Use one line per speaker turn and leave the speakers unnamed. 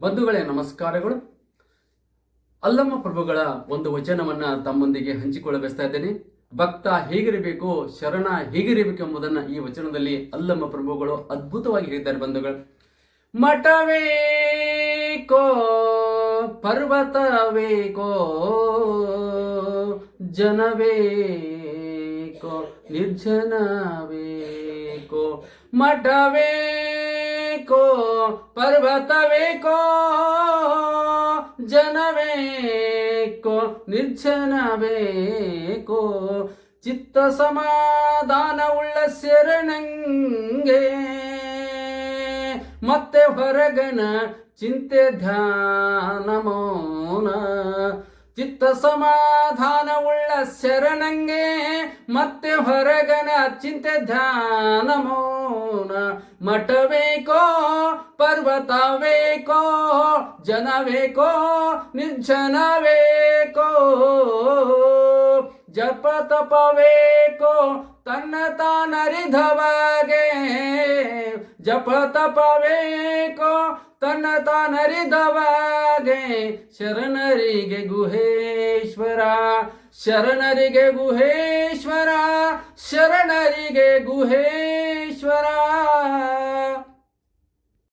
ಬಂಧುಗಳೇ, ನಮಸ್ಕಾರಗಳು. ಅಲ್ಲಮ್ಮ ಪ್ರಭುಗಳ ಒಂದು ವಚನವನ್ನ ತಮ್ಮೊಂದಿಗೆ ಹಂಚಿಕೊಳ್ಳಬಯಸ್ತಾ ಇದ್ದೇನೆ. ಭಕ್ತ ಹೇಗಿರಬೇಕು, ಶರಣ ಹೇಗಿರಬೇಕು ಎಂಬುದನ್ನ ಈ ವಚನದಲ್ಲಿ ಅಲ್ಲಮ್ಮ ಪ್ರಭುಗಳು ಅದ್ಭುತವಾಗಿ ಹೇಳಿದ್ದಾರೆ ಬಂಧುಗಳು. ಮಠವೇಕೋ ಪರ್ವತವೇಕೋ ಜನವೇಕೋ ನಿರ್ಜನವೇಕೋ ಮಠವೇಕೋ ಪರ್ವತವೇಕೋ, ಜನವೇಕೋ, ನಿರ್ಜನವೇಕೋ ಚಿತ್ತ ಸಮಾಧಾನವುಳ್ಳ ಶರಣಂಗೆ. ಮತ್ತೆ ಹೊರಗನ ಚಿಂತೆ ಧ್ಯಾನ ಮೌನ ಚಿತ್ತ ಸಮಾಧಾನವುಳ್ಳ ಶರಣಂಗೆ. ಮತ್ತೆ ಹೊರಗನ ಚಿಂತೆ ಧ್ಯಾನ ಮೌನ. ಮಠಬೇಕೋ ಪರ್ವತವೇಕೋ ಜನವೇಕೋ ನಿರ್ಜನವೇಕೋ ಜಪ ತಪವೇಕೋ ತನ್ನ ತಾನರಿಧವಾಗೆ ಜಪ ತಪವೇಕೋ ತನ್ನ ತಾನರಿದವಾಗೆ ಶರಣರಿಗೆ ಗುಹೇಶ್ವರ ಶರಣರಿಗೆ ಗುಹೇಶ್ವರ ಶರಣರಿಗೆ ಗುಹೇಶ್ವರ